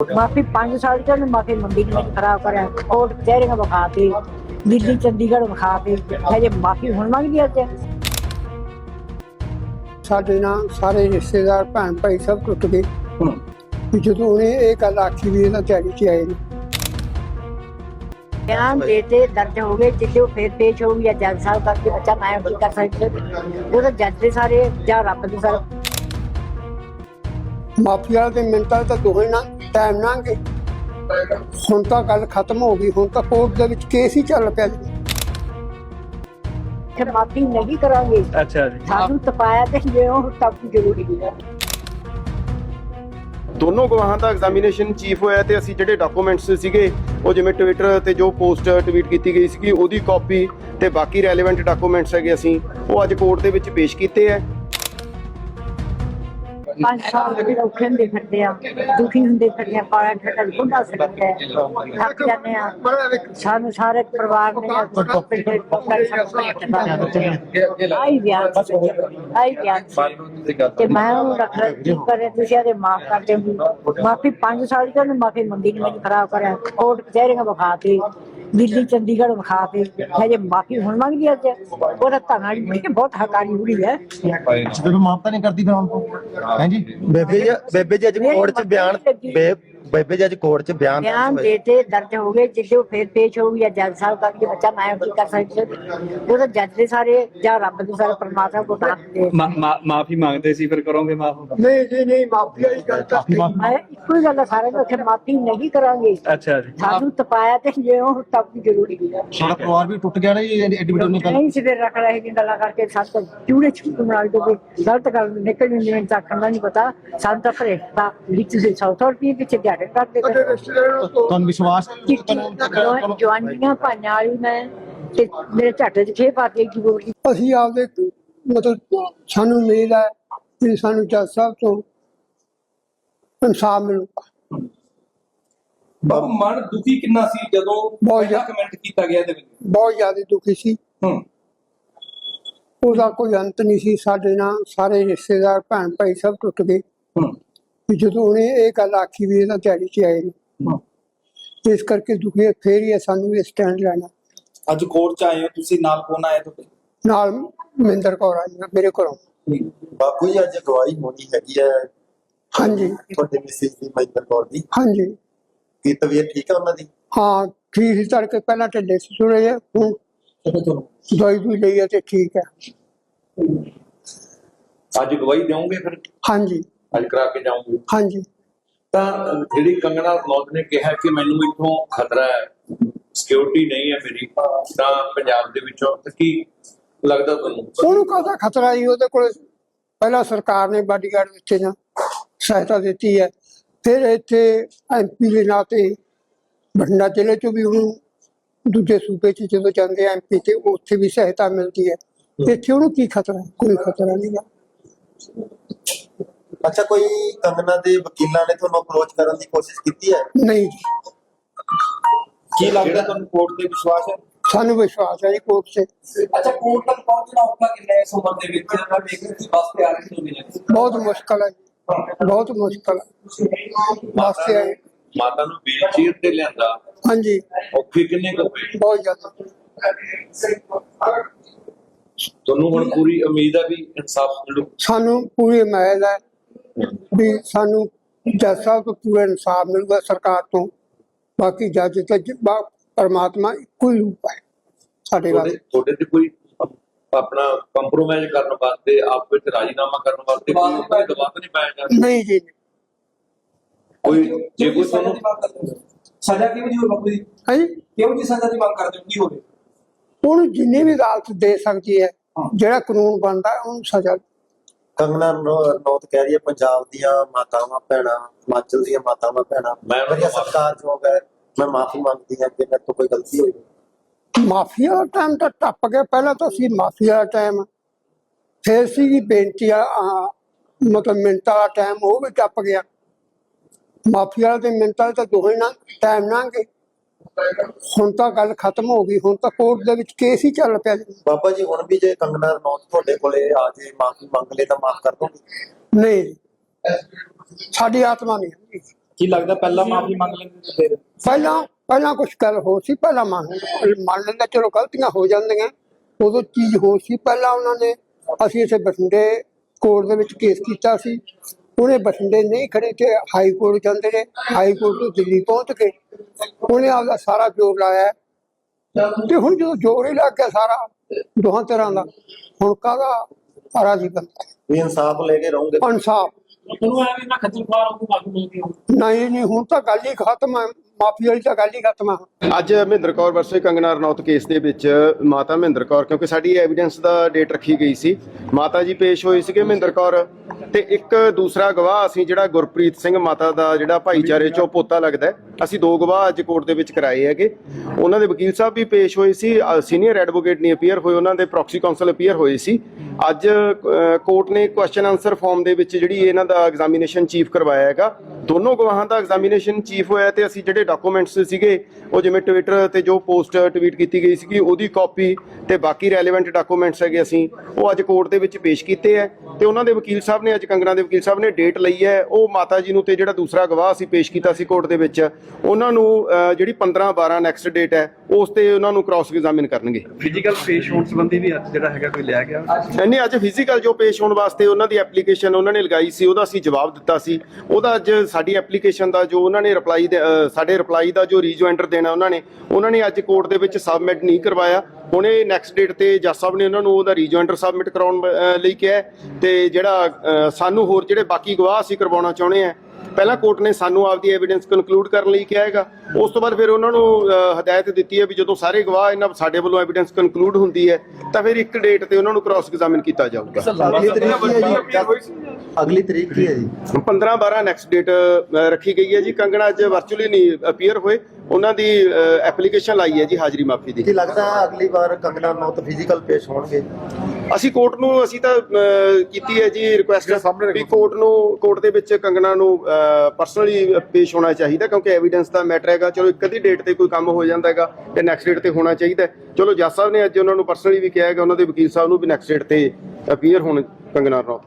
ਮਾਫੀ 5 ਸਾਲ ਤੋਂ ਮਾਫੀ ਮੰਗੀ ਨੇ ਖਰਾਬ ਕਰਿਆ। ਕੋਰਟ ਕਚਹਿਰੀਆਂ ਵਿਖਾ ਕੇ ਦਿੱਲੀ ਚੰਡੀਗੜ੍ਹ ਵਿਖਾ ਕੇ ਹਜੇ ਮਾਫੀ ਹੁਣ ਮੰਗਦੀ ਅੱਜ। ਸਾਡੇ ਨਾਲ ਸਾਰੇ ਰਿਸ਼ਤੇਦਾਰ ਭੈਣ ਭਾਈ ਸਭ ਟੁੱਟ ਗਏ। ਵੀ ਜਦੋਂ ਉਹਨੇ ਇਹ ਗੱਲ ਆਖੀ ਵੀ ਇਹਨਾਂ ਦਿਹਾੜੀ 'ਚ ਆਏ ਨੇ। ਬਿਆਨ ਦੇਤੇ ਦਰਜ ਹੋ ਗਏ ਜਿੱਥੇ ਉਹ ਫਿਰ ਪੇਸ਼ ਹੋ ਗਿਆ ਜੱਜ ਸਾਹਿਬ ਕਰਕੇ। ਬੱਚਾ ਮੈਂ ਕੀ ਕਰ ਸਕਦਾ। ਉਹ ਤਾਂ ਜੱਜ ਦੇ ਸਾਰੇ ਜਾਂ ਰੱਬ ਦੇ ਸਾਰੇ। ਮਾਫੀਆ ਦੇ ਮਿੰਟਾਂ ਤਾਂ ਦੋਹੇ ਨਾ। ਟਾਈਮ ਲੰਘ ਗਏ ਹੁਣ ਤਾਂ ਗੱਲ ਖਤਮ ਹੋ ਗਈ ਹੁਣ ਤਾਂ ਕੋਰਟ ਦੇ ਵਿੱਚ ਕੇਸ ਹੀ ਚੱਲ ਪਿਆ ਜੀ। ਫਿਰ ਮਾਫੀ ਨਹੀਂ ਕਰਾਂਗੇ। ਅੱਛਾ ਜੀ। ਸਾਨੂੰ ਤਪਾਇਆ ਤੇ ਜਿਉਂ ਸਭ ਕੁਝ ਜ਼ਰੂਰੀ ਹੈ। ਦੋਨੋਂ ਗਵਾਹਾਂ ਦਾ ਐਗਜ਼ਾਮੀਨੇਸ਼ਨ ਚੀਫ ਹੋਇਆ ਤੇ ਅਸੀਂ ਜਿਹੜੇ ਡਾਕੂਮੈਂਟਸ ਸੀਗੇ ਉਹ ਜਿਵੇਂ ਟਵਿੱਟਰ ਤੇ ਜੋ ਪੋਸਟ ਟਵੀਟ ਕੀਤੀ ਗਈ ਸੀਗੀ ਉਹਦੀ ਕਾਪੀ ਤੇ ਬਾਕੀ ਰੈਲੇਵੈਂਟ ਡਾਕੂਮੈਂਟਸ ਹੈਗੇ ਅਸੀਂ ਉਹ ਅੱਜ ਕੋਰਟ ਦੇ ਵਿੱਚ ਪੇਸ਼ ਕੀਤੇ ਹੈ। ਪੰਜ ਸਾਲ ਦੇ ਔਖੇ ਹੁੰਦੇ ਫਿਰਦੇ ਆ ਦੁਖੀ ਹੁੰਦੇ ਫਿਰਦੇ ਆ ਪਾਲਾ ਠੱਟਾ ਗੁੰਡਾ ਸਕਦਾ। ਹੈ ਥੱਕ ਜਾਂਦੇ ਆ। ਸਾਨੂੰ ਸਾਰੇ ਪਰਿਵਾਰ ਨੇ ਆਈ ਗਿਆ ਆਈ ਗਿਆ ਤੇ ਮੈਂ ਉਹ ਰੱਖ ਰੱਖੀ ਕਰੇ ਤੁਸੀਂ ਆਦੇ ਮਾਫ ਕਰ ਦਿਓ। ਮਾਫੀ 5 ਸਾਲ ਤੋਂ ਮਾਫੀ ਮੰਗੀ ਨੇ ਮੈਨੂੰ ਖਰਾਬ ਕਰਿਆ। ਕੋਰਟ ਕਚਹਿਰੀਆਂ ਵਿਖਾ ਕੇ ਦਿੱਲੀ ਚੰਡੀਗੜ੍ਹ ਵਿਖਾ ਕੇ ਹਜੇ ਮਾਫੀ ਹੁਣ ਮੰਗਦੀ ਅੱਜ। ਉਹਦਾ ਧੰਨਾ ਬਹੁਤ ਹਕਾਰੀ ਹੋਈ ਹੈ। ਜਦੋਂ ਮਾਫਤਾ ਨਹੀਂ ਕਰਦੀ ਫਿਰ ਹੁਣ ਤੋਂ? ਹੈ ਜੀ? ਬੇਬੇ ਜੀ ਬੇਬੇ ਜੀ ਅੱਜ ਕੋਰਟ 'ਚ ਬਿਆਨ ਬੇ- ਬੇਬੇ ਜੀ ਅੱਜ ਕੋਰਟ 'ਚ ਬਿਆਨ ਬਿਆਨ ਦੇਤੇ ਦਰਜ ਹੋ ਗਏ ਉਹ ਫਿਰ ਪੇਸ਼ ਹੋ ਗਿਆ ਜੱਜ ਸਾਹਿਬ ਕਰਕੇ ਬੱਚਾ ਮੈਂ ਕੀ ਕਰ ਸਕਦਾ ਉਹ ਤਾਂ ਜੱਜ ਦੇ ਸਾਰੇ ਜਾਂ ਰੱਬ ਦੇ ਸਾਰੇ ਪਰਮਾਤਮਾ ਕੋ ਦਾਤ। ਦੇ ਮਾਫੀ ਮੰਗਦੇ ਸੀ ਫਿਰ ਕਰੋਗੇ ਮਾਫ? ਨਹੀਂ ਜੀ ਨਹੀਂ ਮਾਫੀਆ ਹੀ ਗੱਲ ਤਾਂ ਮੈਂ ਇੱਕੋ ਹੀ ਗੱਲ ਆ ਸਾਰਿਆਂ ਨੂੰ ਉੱਥੇ ਮਾਫੀ ਨਹੀਂ ਕਰਾਂਗੇ। ਅੱਛਾ ਜੀ। ਸਾਨੂੰ ਤਪਾਇਆ ਤੇ ਜਿਉਂ ਸਭ ਕੁਝ ਜ਼ਰੂਰੀ ਹੈ ਸਾਡਾ ਪਰਿਵਾਰ ਵੀ ਟੁੱਟ ਗਿਆ ਨਾ ਜੀ ਐਡੀ ਵੱਡੀ ਉਹਨੇ ਗੱਲ ਨਹੀਂ ਸਿਰੇ ਰੱਖ ਰਹੇ ਕਿ ਗੱਲਾਂ ਕਰਕੇ ਸੱਤ ਚੂੜੇ ਚੂੜੇ ਬਣਾ ਕੇ ਕੋਈ ਗਲਤ ਗੱਲ ਨਿਕਲ ਜਾਂਦੀ ਮੈਨੂੰ ਤਾਂ ਅੱਖਾਂ ਦਾ ਨਹੀਂ ਪਤਾ। ਸਾਨੂੰ ਤਾਂ ਭਰੇਖਤਾ ਵਿੱਚ ਦੇ ਸੌ ਸੌ ਰੁਪਏ ਪਿੱਛੇ ਦਿਹਾੜੇ ਕਰਦੇ ਸਾਡੇ ਰਿਸ਼ਤੇਦਾਰਾਂ ਤੋਂ ਤੁਹਾਨੂੰ ਵਿਸ਼ਵਾਸ ਜਵਾਨੀਆਂ ਭਾਈਆਂ ਵਾਲੀ ਮੈਂ ਤੇ ਮੇਰੇ ਝੱਟ ਚ ਖੇ ਪਾਤੀ ਕੀ ਬੋਲੀ। ਅਸੀਂ ਆਪਦੇ ਮਤਲਬ ਸਾਨੂੰ ਉਮੀਦ ਹੈ ਕਿ ਸਾਨੂੰ ਜੱਜ ਸਾਹਿਬ ਤੋਂ ਇਨਸਾਫ ਮਿਲੂਗਾ ਬਾਬਾ ਮਨ ਦੁਖੀ ਕਿੰਨਾ ਸੀ ਜਦੋਂ ਬਹੁਤ ਪਹਿਲਾ ਜ਼ਿਆਦਾ। ਕਮੈਂਟ ਕੀਤਾ ਗਿਆ ਇਹਦੇ ਵਿੱਚ? ਬਹੁਤ ਜ਼ਿਆਦਾ ਦੁਖੀ ਸੀ। ਹੂੰ। ਉਹਦਾ ਕੋਈ ਅੰਤ ਨਹੀਂ ਸੀ। ਸਾਡੇ ਨਾਲ ਸਾਰੇ ਰਿਸ਼ਤੇਦਾਰ ਭੈਣ ਭਾਈ ਸਭ ਟੁੱਟ ਗਏ। ਹੂੰ। ਵੀ ਜਦੋਂ ਉਹਨੇ ਇਹ ਗੱਲ ਆਖੀ ਵੀ ਇਹਨਾਂ ਦਿਹਾੜੀ 'ਚ ਆਏ ਨੇ। ਹੂੰ। ਇਸ ਕਰਕੇ ਦੁਖੀ ਹੈ, ਫੇਰ ਹੀ ਹੈ ਸਾਨੂੰ ਇਹ ਸਟੈਂਡ ਲੈਣਾ। ਅੱਜ ਕੋਰਟ ਚ ਆਏ ਹੋ ਤੁਸੀਂ ਨਾਲ ਕੌਣ ਆਏ ਤੁਹਾਡੇ? ਨਾਲ ਮਹਿੰਦਰ ਕੌਰ ਆ ਜੀ ਮੇਰੇ ਕੋਲੋਂ ਬਾਪੂ ਜੀ ਅੱਜ ਗਵਾਹੀ ਹੋਣੀ ਹੈਗੀ ਹੈ। ਹਾਂਜੀ। ਤੁਹਾਡੇ ਮਿਸਿਸ ਦੀ ਮਹਿੰਦਰ ਕੌਰ ਦੀ। ਹਾਂਜੀ। ਕੀ ਤਬੀਅਤ ਠੀਕ ਹੈ ਉਹਨਾਂ ਦੀ? ਹਾਂ ਠੀਕ ਸੀ ਤੜਕੇ ਪਹਿਲਾਂ ਢਿੱਲੇ ਸੀ ਥੋੜੇ ਜਿਹਾ ਹੁਣ ਦਵਾਈ ਦੂਈ ਲਈ ਹੈ ਤੇ ਠੀਕ ਹੈ ਅੱਜ ਗਵਾਹੀ ਦਿਓਗੇ ਫਿਰ? ਹਾਂਜੀ। ਅੱਜ ਕਰਾ ਕੇ ਜਾਓਗੇ ਹਾਂਜੀ। ਤਾਂ ਜਿਹੜੀ ਕੰਗਨਾ ਰਣੌਤ ਨੇ ਕਿਹਾ ਕਿ ਮੈਨੂੰ ਇੱਥੋਂ ਖਤਰਾ ਹੈ ਸਿਕਿਉਰਿਟੀ ਨਹੀਂ ਹੈ ਮੇਰੀ ਤਾਂ ਪੰਜਾਬ ਦੇ ਵਿੱਚੋਂ ਤਾਂ ਕੀ ਲੱਗਦਾ ਤੁਹਾਨੂੰ? ਉਹਨੂੰ ਕਾਹਦਾ ਖਤਰਾ ਜੀ? ਉਹਦੇ ਕੋਲ ਪਹਿਲਾਂ ਸਰਕਾਰ ਨੇ ਬਾਡੀਗਾਰਡ ਦਿੱਤੇ ਨਾ ਸਹਾਇਤਾ ਦਿੱਤੀ ਹੈ। ਫਿਰ ਇੱਥੇ ਐਮਪੀ ਦੇ ਨਾਤੇ ਬਠਿੰਡਾ ਜ਼ਿਲ੍ਹੇ ਚੋਂ ਵੀ ਉਹਨੂੰ ਦੂਜੇ ਸੂਬੇ 'ਚ ਜਦੋਂ ਜਾਂਦੇ ਐਮਪੀ ਤੇ ਉੱਥੇ ਵੀ ਸਹਾਇਤਾ ਮਿਲਦੀ ਹੈ। ਇੱਥੇ ਉਹਨੂੰ ਕੀ ਖਤਰਾ? ਹੈ? ਕੋਈ ਖਤਰਾ ਨਹੀਂ ਹੈ ਅੱਛਾ ਕੋਈ ਕੰਗਨਾ ਦੇ ਵਕੀਲਾਂ ਨੇ ਤੁਹਾਨੂੰ ਅਪਰੋਚ ਕਰਨ ਦੀ ਕੋਸ਼ਿਸ਼ ਕੀਤੀ ਹੈ? ਨਹੀਂ ਜੀ। ਕੀ ਲੱਗਦਾ ਤੁਹਾਨੂੰ ਕੋਰਟ ਤੇ ਵਿਸ਼ਵਾਸ ਹੈ? ਸਾਨੂੰ ਵਿਸ਼ਵਾਸ ਹੈ ਜੀ ਕੋਰਟ 'ਤੇ ਅੱਛਾ ਕੋਰਟ ਤੱਕ ਪਹੁੰਚਣਾ ਔਖਾ ਕਿੰਨਾ ਹੈ ਇਸ ਉਮਰ ਦੇ ਵਿੱਚ? ਮੈਂ ਦੇਖ ਰਿਹਾ ਸੀ ਬੱਸ ਤੇ ਆ ਰਹੀ ਨੇ ਬਹੁਤ ਮੁਸ਼ਕਲ ਹੈ ਜੀ। ਬਹੁਤ ਮੁਸ਼ਕਲ ਹੈ। ਵਾਸਤੇ ਆਏ ਮਾਤਾ ਨੂੰ ਵੀਲਚੇਅਰ ਤੇ ਲਿਆਂਦਾ। ਹਾਂਜੀ। ਔਖੇ ਕਿੰਨੇ ਕੁ ਬਹੁਤ ਜ਼ਿਆਦਾ। ਤੁਹਾਨੂੰ ਹੁਣ ਪੂਰੀ ਉਮੀਦ ਹੈ ਵੀ ਇਨਸਾਫ ਮਿਲੂ? ਸਾਨੂੰ ਪੂਰੀ ਉਮੀਦ ਹੈ ਵੀ ਸਾਨੂੰ ਜੱਜ ਸਾਹਿਬ ਤੋਂ ਪੂਰਾ ਇਨਸਾਫ ਮਿਲੂਗਾ ਸਰਕਾਰ ਤੋਂ। ਬਾਕੀ ਜੱਜ ਤੇ ਜ- ਪਰਮਾਤਮਾ ਇੱਕੋ ਹੀ ਰੂਪ ਹੈ ਸਾਡੇ ਵਾਸਤੇ। ਤੁਹਾਡੇ ਤੇ ਕੋਈ ਆਪਣਾ ਕੰਪਰੋਮਾਈਜ਼ ਕਰਨ ਵਾਸਤੇ ਆਪ ਵਿੱਚ ਰਾਜੀਨਾਮਾ ਕਰਨ ਵਾਸਤੇ ਕੋਈ ਦਬਾਅ ਨਹੀਂ ਪਾਇਆ ਜਾ ਰਿਹਾ? ਨਹੀਂ ਜੀ ਕੋਈ ਜੇ ਕੋਈ ਤੁਹਾਨੂੰ ਸਜ਼ਾ ਕਿਵੇਂ ਦੀ ਹੋਵੇ ਬਾਪੂ ਜੀ? ਹਾਂਜੀ? ਕਿਉਂ ਜੀ ਸਜ਼ਾ ਦੀ ਮੰਗ ਕਰਦੇ ਹੋ? ਕੀ ਹੋਵੇ? ਉਹਨੂੰ ਜਿੰਨੀ ਵੀ ਅਦਾਲਤ ਦੇ ਸਕਦੀ ਹੈ ਜਿਹੜਾ ਕਾਨੂੰਨ ਬਣਦਾ ਹੈ, ਉਹਨੂੰ ਸਜ਼ਾ ਕੰਗਨਾ ਰਣੌਤ ਕਹਿ ਰਹੀ ਹੈ ਪੰਜਾਬ ਦੀਆਂ ਮਾਤਾਵਾਂ ਭੈਣਾਂ ਹਿਮਾਚਲ ਦੀਆਂ ਮਾਤਾਵਾਂ ਭੈਣਾਂ। ਮੈਂ ਮੇਰੀ ਸਰਕਾਰ ਜੋ ਹੈ ਮੈਂ ਮਾਫੀ ਮੰਗਦੀ ਹਾਂ ਕਿ ਮੇਰੇ ਤੋਂ ਕੋਈ ਗਲਤੀ ਹੋਈ। ਮਾਫੀਆ ਦਾ ਟਾਈਮ ਤਾਂ ਟੱਪ ਗਿਆ। ਪਹਿਲਾਂ ਤਾਂ ਸੀ ਮਾਫੀਆ ਦਾ ਟਾਈਮ ਫਿਰ ਸੀ ਬੇਨਤੀ ਆ ਮਤਲਬ ਮਿੰਟਾਂ ਦਾ ਟਾਈਮ ਉਹ ਵੀ ਟੱਪ ਗਿਆ। ਮਾਫੀਆ ਤੇ ਮਿੰਟਾਂ ਤਾਂ ਦੋਹੇ ਨਾ ਟਾਈਮ ਨਾ ਗਏ। ਹੁਣ ਤਾਂ ਗੱਲ ਖਤਮ ਹੋ ਗਈ ਹੁਣ ਤਾਂ ਕੋਰਟ ਦੇ ਵਿੱਚ ਕੇਸ ਹੀ ਚੱਲ ਪਿਆ ਜੀ। ਬਾਬਾ ਜੀ ਹੁਣ ਵੀ ਜੇ ਕੰਗਨਾ ਰਣੌਤ ਤੁਹਾਡੇ ਕੋਲੇ ਆ ਜੇ ਮਾਫੀ ਮੰਗ ਲੇ ਤਾਂ ਮਾਫ ਕਰ ਦੋਗੇ? ਨਹੀਂ ਸਾਡੀ ਆਤਮਾ ਨਹੀਂ। ਕੀ ਲੱਗਦਾ ਪਹਿਲਾਂ ਮਾਫੀ ਮੰਗ ਲੈਂਦੇ ਫਿਰ? ਪਹਿਲਾਂ ਪਹਿਲਾਂ ਕੁਝ ਗੱਲ ਹੋ ਸੀ ਪਹਿਲਾਂ ਮੰਨ ਮੰਨ ਲੈਂਦਾ ਚਲੋ ਗਲਤੀਆਂ ਹੋ ਜਾਂਦੀਆਂ। ਉਦੋਂ ਚੀਜ਼ ਹੋ ਸੀ ਪਹਿਲਾਂ ਉਹਨਾਂ ਨੇ ਅਸੀਂ ਇੱਥੇ ਬਠਿੰਡੇ ਕੋਰਟ ਦੇ ਵਿੱਚ ਕੇਸ ਕੀਤਾ ਸੀ। ਉਹਨੇ ਬਠਿੰਡੇ ਨਹੀਂ ਖੜੇ ਤੇ ਹਾਈ ਕੋਰਟ ਜਾਂਦੇ ਨੇ ਹਾਈ ਕੋਰਟ ਤੋਂ ਦਿੱਲੀ ਪਹੁੰਚ ਕੇ ਉਹਨੇ ਆਪਦਾ ਸਾਰਾ ਜੋਰ ਲਾਇਆ। ਤੇ ਹੁਣ ਜਦੋਂ ਜੋਰ ਹੀ ਲੱਗ ਗਿਆ ਸਾਰਾ ਦੋਹਾਂ ਤਰ੍ਹਾਂ ਦਾ ਹੁਣ ਕਾਹਦਾ ਰਾਜੀ ਬੰਦਾ? ਵੀ ਇਨਸਾਫ ਲੈ ਕੇ ਰਹੋਗੇ? ਇਨਸਾਫ। ਨਹੀਂ ਨਹੀਂ ਹੁਣ ਤਾਂ ਗੱਲ ਹੀ ਖਤਮ ਹੈ। ਮਾਫੀ ਵਾਲੀ ਤਾਂ ਗੱਲ ਹੀ ਖਤਮ ਹੈ ਅੱਜ ਮਹਿੰਦਰ ਕੌਰ ਵਰਸੇ ਕੰਗਨਾ ਰਣੌਤ ਕੇਸ ਦੇ ਵਿੱਚ ਮਾਤਾ ਮਹਿੰਦਰ ਕੌਰ, ਕਿਉਂਕਿ ਸਾਡੀ ਐਵੀਡੈਂਸ ਦਾ ਡੇਟ ਰੱਖੀ ਗਈ ਸੀ। ਮਾਤਾ ਜੀ ਪੇਸ਼ ਹੋਏ ਸੀਗੇ ਮਹਿੰਦਰ ਕੌਰ ਤੇ ਇੱਕ ਦੂਸਰਾ ਗਵਾਹ ਅਸੀਂ ਜਿਹੜਾ ਗੁਰਪ੍ਰੀਤ ਸਿੰਘ ਮਾਤਾ ਦਾ ਜਿਹੜਾ ਭਾਈਚਾਰੇ ਚੋਂ ਪੋਤਾ ਲੱਗਦਾ ਅਸੀਂ ਦੋ ਗਵਾਹ ਅੱਜ ਕੋਰਟ ਦੇ ਵਿੱਚ ਕਰਾਏ ਹੈਗੇ। ਉਹਨਾਂ ਦੇ ਵਕੀਲ ਸਾਹਿਬ ਵੀ ਪੇਸ਼ ਹੋਏ ਸੀ ਸੀਨੀਅਰ ਐਡਵੋਕੇਟ ਨਹੀਂ ਅਪੀਅਰ ਹੋਏ, ਉਹਨਾਂ ਦੇ ਪ੍ਰੋਕਸੀ ਕਾਉਂਸਲ ਅਪੀਅਰ ਹੋਏ ਸੀ। ਅੱਜ ਕੋਰਟ ਨੇ ਕੁਐਸਚਨ ਆਨਸਰ ਫਾਰਮ ਦੇ ਵਿੱਚ ਜਿਹੜੀ ਇਹਨਾਂ ਦਾ ਐਗਜ਼ਾਮੀਨੇਸ਼ਨ ਚੀਫ ਕਰਵਾਇਆ ਹੈਗਾ, ਦੋਨੋਂ ਗਵਾਹਾਂ ਦਾ ਐਗਜ਼ਾਮੀਨੇਸ਼ਨ ਚੀਫ ਹੋਇਆ ਤੇ ਅਸੀਂ ਜਿਹੜੇ ਡਾਕੂਮੈਂਟਸ ਸੀਗੇ, ਉਹ ਜਿਵੇਂ ਟਵਿੱਟਰ ਤੇ ਜੋ ਪੋਸਟ ਟਵੀਟ ਕੀਤੀ ਗਈ ਸੀਗੀ, ਉਹਦੀ ਕਾਪੀ ਤੇ ਬਾਕੀ ਰੈਲੇਵੈਂਟ ਡਾਕੂਮੈਂਟਸ ਹੈਗੇ ਅਸੀਂ, ਉਹ ਅੱਜ ਕੋਰਟ ਦੇ ਵਿੱਚ ਪੇਸ਼ ਕੀਤੇ ਹੈ ਤੇ ਉਹਨਾਂ ਦੇ ਵਕੀਲ ਸਾਹਿਬ ਨੇ, ਅੱਜ ਕੰਗਣਾ ਦੇ ਵਕੀਲ ਸਾਹਿਬ ਨੇ ਡੇਟ ਲਈ ਹੈ, ਉਹ ਮਾਤਾ ਜੀ ਨੂੰ ਤੇ ਜਿਹੜਾ ਦੂਸਰਾ ਗਵਾਹ ਅਸੀਂ ਪੇਸ਼ ਕੀਤਾ ਸੀ ਕੋਰਟ ਦੇ ਵਿੱਚ, ਉਹਨਾਂ ਨੂੰ ਜਿਹੜੀ 15 12 ਨੈਕਸਟ ਡੇਟ ਹੈ ਉਸ ਤੇ ਉਹਨਾਂ ਨੂੰ ਕ੍ਰਾਸ ਐਗਜ਼ਾਮਿਨ ਕਰਨਗੇ। ਫਿਜ਼ੀਕਲ ਪੇਸ਼ ਹੋਣ ਸੰਬੰਧੀ ਵੀ ਅੱਜ ਜਿਹੜਾ ਹੈਗਾ ਕੋਈ ਲਿਆ ਗਿਆ? ਨਹੀਂ ਅੱਜ ਫਿਜ਼ੀਕਲ ਜੋ ਪੇਸ਼ ਹੋਣ ਵਾਸਤੇ ਉਹਨਾਂ ਦੀ ਐਪਲੀਕੇਸ਼ਨ ਉਹਨਾਂ ਨੇ ਲਗਾਈ ਸੀ ਉਹਦਾ ਅਸੀਂ ਜਵਾਬ ਦਿੱਤਾ ਸੀ। ਉਹਦਾ ਅੱਜ ਸਾਡੀ ਐਪਲੀਕੇਸ਼ਨ ਦਾ ਜੋ ਉਹਨਾਂ ਨੇ ਰਿਪਲਾਈ ਸਾਡੇ ਰਿਪਲਾਈ ਦਾ ਜੋ ਰੀਜੋਇੰਟਰ ਦੇਣਾ ਉਹਨਾਂ ਨੇ ਉਹਨਾਂ ਨੇ ਅੱਜ ਕੋਰਟ ਦੇ ਵਿੱਚ ਸਬਮਿਟ ਨਹੀਂ ਕਰਵਾਇਆ। ਹੁਣ ਇਹ ਨੈਕਸਟ ਡੇਟ ਤੇ ਜੱਜ ਸਾਹਿਬ ਨੇ ਉਹਨਾਂ ਨੂੰ ਉਹਦਾ ਰੀਜੋਇੰਟਰ ਸਬਮਿਟ ਕਰਾਉਣ ਲਈ ਕਿਹਾ ਤੇ ਜਿਹੜਾ ਸਾਨੂੰ ਹੋਰ ਜਿਹੜੇ ਬਾਕੀ ਗਵਾਹ ਅਸੀਂ ਕਰਵਾਉਣਾ ਚਾਹੁੰਦੇ ਆ ਪਹਿਲਾਂ ਕੋਰਟ ਨੇ ਸਾਨੂੰ ਆਪਦੀ ਐਵੀਡੈਂਸ ਕਨਕਲੂਡ ਕਰਨ ਲਈ ਕਿਹਾ ਹੈਗਾ। ਉਸ ਤੋਂ ਬਾਅਦ ਫਿਰ ਉਹਨਾਂ ਨੂੰ ਹਦਾਇਤ ਦਿੱਤੀ ਹੈ ਵੀ ਜਦੋਂ ਸਾਰੇ ਗਵਾਹ ਇਹਨਾਂ ਸਾਡੇ ਵੱਲੋਂ ਐਵੀਡੈਂਸ ਕਨਕਲੂਡ ਹੁੰਦੀ ਹੈ ਤਾਂ ਫਿਰ ਇੱਕ ਡੇਟ ਤੇ ਉਹਨਾਂ ਨੂੰ ਕ੍ਰਾਸ ਐਗਜ਼ਾਮਿਨ ਕੀਤਾ ਜਾਊਗਾ। ਅਗਲੀ ਤਰੀਕ ਕੀ ਹੈ ਜੀ? ਅਗਲੀ ਤਰੀਕ ਕੀ ਹੈ ਜੀ? 15 12 ਨੈਕਸਟ ਡੇਟ ਰੱਖੀ ਗਈ ਹੈ ਜੀ। ਕੰਗਣਾ ਅੱਜ ਵਰਚੁਅਲੀ ਨਹੀਂ ਅਪੀਅਰ ਹੋਏ। ਉਹਨਾਂ ਦੀ ਐਪਲੀਕੇਸ਼ਨ ਲਾਈ ਹੈ ਜੀ ਹਾਜ਼ਰੀ ਮਾਫੀ ਦੀ। ਕੀ ਲੱਗਦਾ ਹੈ ਅਗਲੀ ਵਾਰ ਕੰਗਨਾ ਨੌਤ ਫਿਜ਼ੀਕਲ ਪੇਸ਼ ਹੋਣਗੇ? ਅਸੀਂ ਕੋਰਟ ਨੂੰ ਅਸੀਂ ਤਾਂ ਅਹ, ਕੀਤੀ ਹੈ ਜੀ ਰਿਕੁਐਸਟ ਵੀ ਕੋਰਟ ਨੂੰ ਕੋਰਟ ਦੇ ਵਿੱਚ ਕੰਗਣਾ ਨੂੰ ਪਰਸਨਲੀ ਪੇਸ਼ ਹੋਣਾ ਚਾਹੀਦਾ ਕਿਉਂਕਿ ਐਵੀਡੈਂਸ ਦਾ ਮੈਟਰ ਹੈਗਾ। ਚਲੋ ਇੱਕ ਅੱਧੀ ਡੇਟ ਤੇ ਕੋਈ ਕੰਮ ਹੋ ਜਾਂਦਾ ਹੈਗਾ ਤੇ ਨੈਕਸਟ ਡੇਟ ਤੇ ਹੋਣਾ ਚਾਹੀਦਾ ਹੈ। ਚਲੋ ਜੱਜ ਸਾਹਿਬ ਨੇ ਅੱਜ ਉਹਨਾਂ ਨੂੰ ਪਰਸਨਲੀ ਵੀ ਕਿਹਾ ਹੈਗਾ ਉਹਨਾਂ ਦੇ ਵਕੀਲ ਸਾਹਿਬ ਨੂੰ ਵੀ ਨੈਕਸਟ ਡੇਟ ਤੇ ਅਪੀਅਰ ਹੋਣ ਕੰਗਨਾ ਰਣੌਤ